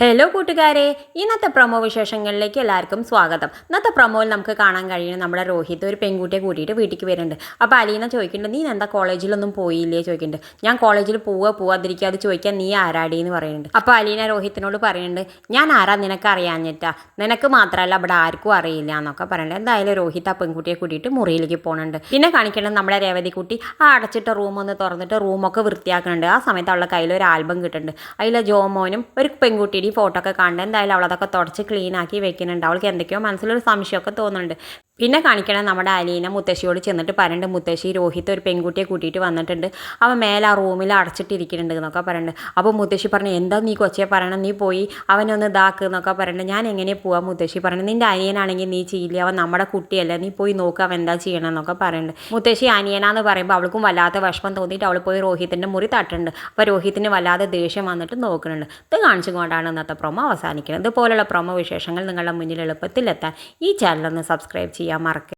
Hello കൂട്ടുകാരെ. ഇന്നത്തെ promo വിശേഷങ്ങളിലേക്ക് എല്ലാവർക്കും സ്വാഗതം. ഇന്നത്തെ പ്രൊമോയിൽ നമുക്ക് കാണാൻ കഴിയുന്നത് നമ്മുടെ രോഹിത് ഒരു പെൺകുട്ടിയെ കൂട്ടിയിട്ട് വീട്ടിലേക്ക് വരുന്നുണ്ട്. അപ്പോൾ അലീന ചോദിക്കുന്നുണ്ട് നീ എന്താ കോളേജിലൊന്നും പോയില്ലേ? ചോദിക്കുന്നുണ്ട്. ഞാൻ കോളേജിൽ പോവുക പോവാതിരിക്കുക അത് ചോദിക്കാൻ നീ ആരാടി? എന്ന് പറയുന്നുണ്ട്. അപ്പോൾ അലീന രോഹിത്തിനോട് പറയുന്നുണ്ട് ഞാൻ ആരാ നിനക്ക് അറിയാഞ്ഞിട്ടാ? നിനക്ക് മാത്രമല്ല അവിടെ ആർക്കും അറിയില്ല എന്നൊക്കെ പറയുന്നുണ്ട്. എന്തായാലും രോഹിത് ആ പെൺകുട്ടിയെ കൂട്ടിയിട്ട് മുറിയിലേക്ക് പോകുന്നുണ്ട്. പിന്നെ കാണിക്കേണ്ടത് നമ്മുടെ രേവതി കുട്ടി ആ അടച്ചിട്ട റൂം ഒന്ന് തുറന്നിട്ട് റൂമൊക്കെ വൃത്തിയാക്കുന്നുണ്ട്. ആ സമയത്ത് അവളുടെ കയ്യിൽ ഒരു ആൽബം കിട്ടുന്നുണ്ട്. അതിൽ ജോമോനും ഒരു പെൺകുട്ടിയുടെ ഈ ഫോട്ടോ ഒക്കെ കണ്ട് എന്തായാലും അവളതൊക്കെ തുടച്ച് ക്ലീൻ ആക്കി വെക്കുന്നുണ്ട്. അവൾക്ക് എന്തൊക്കെയോ മനസ്സിലൊരു സംശയമൊക്കെ തോന്നുന്നുണ്ട്. പിന്നെ കാണിക്കണം നമ്മുടെ അലീന മുത്തശ്ശിയോട് ചെന്നിട്ട് പറയുന്നുണ്ട് മുത്തശ്ശി രോഹിത് ഒരു പെൺകുട്ടിയെ കൂട്ടിയിട്ട് വന്നിട്ടുണ്ട്. അവൻ മേലെ ആ റൂമിൽ അടച്ചിട്ടിരിക്കുന്നുണ്ട് എന്നൊക്കെ പറയുന്നുണ്ട് അപ്പോൾ മുത്തശ്ശി പറഞ്ഞു എന്താ നീ കൊച്ചേ പറയണം? നീ പോയി അവനൊന്ന് ഇതാക്ക് എന്നൊക്കെ പറയുന്നുണ്ട് ഞാൻ എങ്ങനെ പോവാം? മുത്തശ്ശി പറഞ്ഞു നിന്റെ അനിയനാണെങ്കിൽ നീ ചെയ്യില്ല. അവൻ നമ്മുടെ കുട്ടിയല്ല. നീ പോയി നോക്കുക അവൻ എന്താ ചെയ്യണം എന്നൊക്കെ പറയുന്നുണ്ട് മുത്തശ്ശി അനിയനാന്ന് പറയുമ്പോൾ അവൾക്കും വല്ലാത്ത വിഷമം തോന്നിയിട്ട് അവൾ പോയി രോഹിത്തിന്റെ മുറി തട്ടുന്നുണ്ട് അപ്പോൾ രോഹിത്തിന് വല്ലാതെ ദേഷ്യം വന്നിട്ട് നോക്കുന്നുണ്ട് ഇത് കാണിച്ചുകൊണ്ടാണ് ഇന്നത്തെ പ്രൊമോ അവസാനിക്കുന്നത്. ഇതുപോലുള്ള പ്രൊമോ വിശേഷങ്ങൾ നിങ്ങളുടെ മുന്നിൽ എളുപ്പത്തിലെത്താൻ ഈ ചാനലൊന്ന് സബ്സ്ക്രൈബ് María